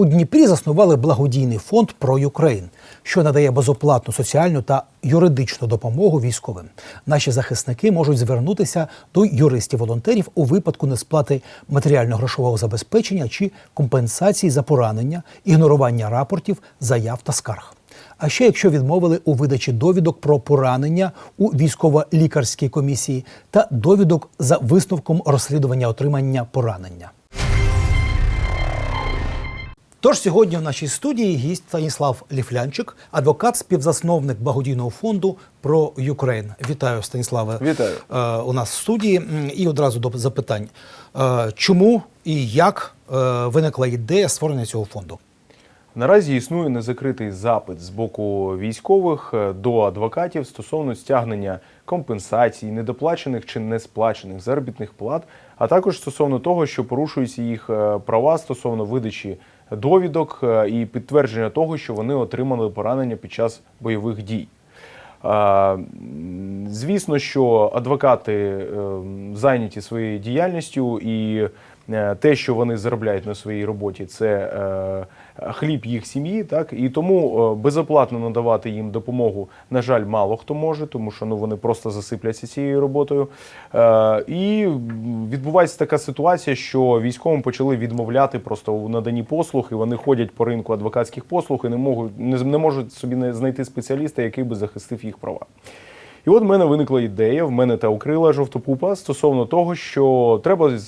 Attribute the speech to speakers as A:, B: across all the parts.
A: У Дніпрі заснували благодійний фонд про Україн, що надає безоплатну соціальну та юридичну допомогу військовим. Наші захисники можуть звернутися до юристів-волонтерів у випадку несплати матеріально-грошового забезпечення чи компенсації за поранення, ігнорування рапортів, заяв та скарг. А ще якщо відмовили у видачі довідок про поранення у військово-лікарській комісії та довідок за висновком розслідування отримання поранення. Тож сьогодні в нашій студії гість Станіслав Ліфлянчик, адвокат, співзасновник благодійного фонду про Юкрейн. Вітаю, Станіславе.
B: Вітаю.
A: Е, у нас в студії. І одразу до запитань. Е, чому і як е, виникла ідея створення цього фонду?
B: Наразі існує незакритий запит з боку військових до адвокатів стосовно стягнення компенсацій, недоплачених чи несплачених заробітних плат, а також стосовно того, що порушуються їх права стосовно видачі довідок е, і підтвердження того, що вони отримали поранення під час бойових дій. Звісно, що адвокати е, зайняті своєю діяльністю, і е, те, що вони заробляють на своїй роботі, це е, хліб їх сім'ї. Так і тому е, безоплатно надавати їм допомогу, на жаль, мало хто може, тому що ну вони просто засипляться цією роботою. Е, І відбувається така ситуація, що військовим почали відмовляти просто у наданні послуг, і вони ходять по ринку адвокатських послуг і не можуть не, не можуть собі знайти спеціаліста, який би захистив їх права. І от в мене виникла ідея, в мене та укрила жовтопупа стосовно того, що треба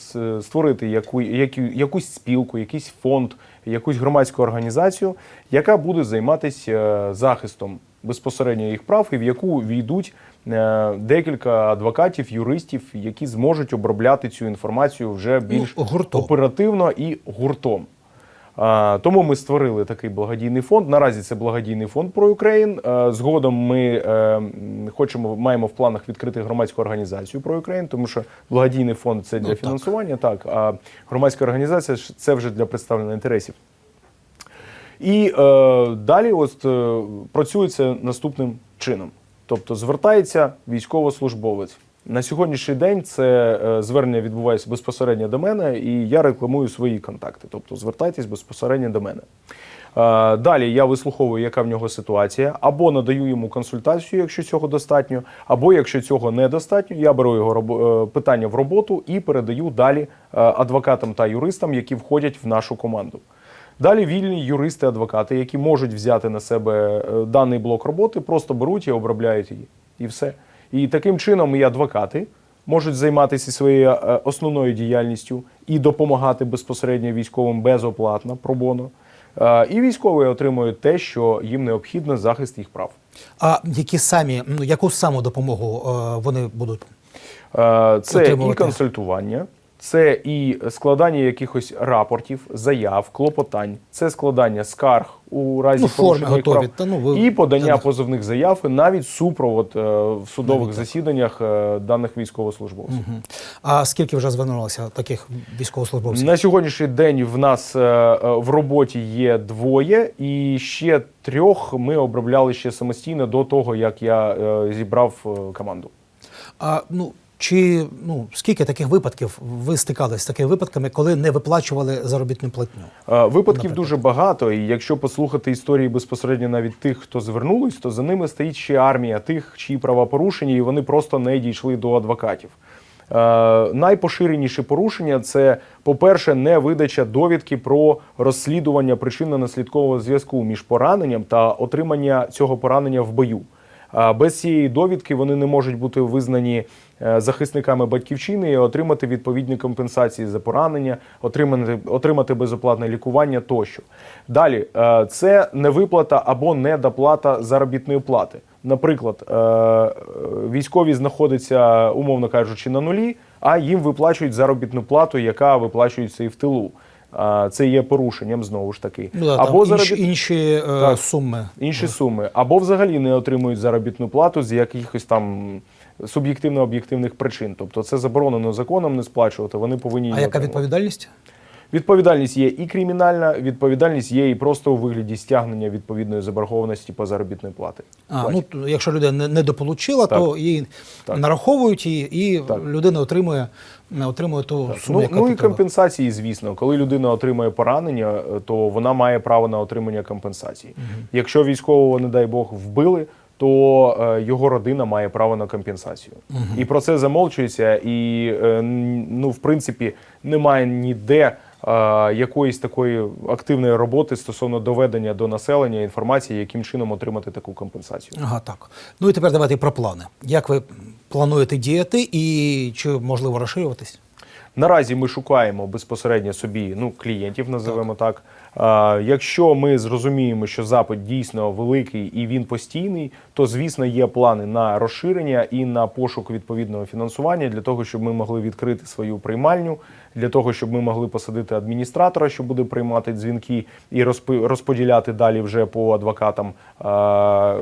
B: створити яку, яку, якусь спілку, якийсь фонд, якусь громадську організацію, яка буде займатися е, захистом безпосередньо їх прав, і в яку війдуть е, декілька адвокатів, юристів, які зможуть обробляти цю інформацію вже більш
A: Ну,
B: оперативно і гуртом. Тому ми створили такий благодійний фонд. Наразі це благодійний фонд про Україн. Згодом ми е, хочемо маємо в планах відкрити громадську організацію про Україн, тому що благодійний фонд це для
A: Ну,
B: фінансування, так а громадська організація це вже для представлення інтересів. І е, далі ось е, працюється наступним чином. Тобто звертається військовослужбовець. На сьогоднішній день це е, звернення відбувається безпосередньо до мене, і я рекламую свої контакти. Тобто звертайтесь безпосередньо до мене. Е, Далі я вислуховую, яка в нього ситуація, або надаю йому консультацію, якщо цього достатньо, або якщо цього недостатньо, я беру його е, питання в роботу і передаю далі адвокатам та юристам, які входять в нашу команду. Далі вільні юристи-адвокати, які можуть взяти на себе даний блок роботи, просто беруть і обробляють її. І все. І таким чином і адвокати можуть займатися своєю е, основною діяльністю і допомагати безпосередньо військовим безоплатно, пробоно. Е, І військові отримують те, що їм необхідно захист їх прав.
A: А які самі ну яку саму допомогу е, вони будуть?
B: Це Це і консультування, це і складання якихось рапортів, заяв, клопотань, це складання скарг у разі
A: Ну,
B: порушення
A: готові,
B: прав,
A: та, ну, ви-
B: і подання
A: та,
B: позовних заяв, і навіть супровод е, в судових
A: Навіть
B: засіданнях е, даних військовослужбовців.
A: Мгм. А скільки вже звернулося таких військовослужбовців?
B: На сьогоднішній день в нас е, е, в роботі є двоє, і ще трьох ми обробляли ще самостійно до того, як я е, зібрав е, команду.
A: А ну чи ну скільки таких випадків ви стикалися з такими випадками, коли не виплачували заробітну платню?
B: Випадків
A: Наприклад.
B: дуже багато, і якщо послухати історії безпосередньо навіть тих, хто звернулись, то за ними стоїть ще армія тих, чиї права порушені, і вони просто не дійшли до адвокатів. Е, найпоширеніші порушення це, по-перше, не видача довідки про розслідування причинно-наслідкового зв'язку між пораненням та отримання цього поранення в бою. Без цієї довідки вони не можуть бути визнані е, захисниками батьківщини і отримати відповідні компенсації за поранення, отримати, отримати безоплатне лікування тощо. Далі е, це невиплата або недоплата заробітної плати. Наприклад, е, військові знаходяться, умовно кажучи, на нулі, а їм виплачують заробітну плату, яка виплачується і в тилу. Це є порушенням знову ж таки.
A: Ну да, там
B: або
A: інші,
B: заробіт-
A: інші е,
B: Так.
A: суми.
B: інші суми, або взагалі не отримують заробітну плату з якихось там суб'єктивно-об'єктивних причин. Тобто це заборонено законом не сплачувати. Вони повинні
A: А яка
B: отримувати.
A: відповідальність?
B: Відповідальність є і кримінальна, відповідальність є і просто у вигляді стягнення відповідної заборгованості по заробітної плати.
A: А,
B: Платі.
A: ну, якщо людина не, не дополучила,
B: Так.
A: то її
B: Так.
A: нараховують і, і
B: Так.
A: людина отримує, не отримує ту суму,
B: Ну,
A: яка
B: ну і компенсації, звісно. Коли людина отримує поранення, е, то вона має право на отримання компенсації. Якщо військового, не дай Бог, вбили, то е, його родина має право на компенсацію. І про це замовчується, і е, ну, в принципі, немає ніде. Е, Якоїсь такої активної роботи стосовно доведення до населення інформації, яким чином отримати таку компенсацію.
A: Ага, так. Ну і тепер давайте про плани. Як ви плануєте діяти і чи можливо розширюватись?
B: Наразі ми шукаємо безпосередньо собі ну, клієнтів, називаємо так. А, якщо ми зрозуміємо, що запит дійсно великий і він постійний, то звісно є плани на розширення і на пошук відповідного фінансування для того, щоб ми могли відкрити свою приймальню, для того, щоб ми могли посадити адміністратора, що буде приймати дзвінки і розподіляти далі вже по адвокатам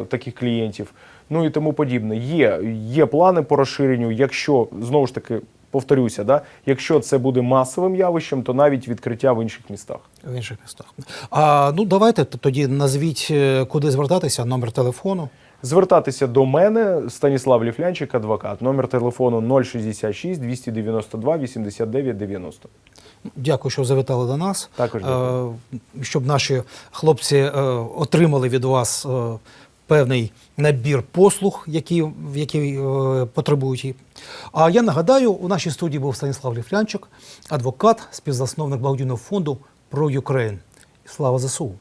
B: таких клієнтів. Ну і тому подібне. Є, є плани по розширенню. Якщо знову ж таки повторюся, да, якщо це буде масовим явищем, то навіть відкриття в інших містах.
A: В інших містах. А ну давайте тоді назвіть, е, куди звертатися, номер телефону.
B: Звертатися до мене, Станіслав Ліфлянчик, адвокат. Номер телефону 066 292 89 90.
A: Дякую, що завітали до нас.
B: Також дякую.
A: Е, Щоб наші хлопці е, отримали від вас певний набір послуг, які, які е, потребують. її. А я нагадаю, у нашій студії був Станіслав Ліфлянчик, адвокат, співзасновник благодійного фонду про Україн. Слава ЗСУ!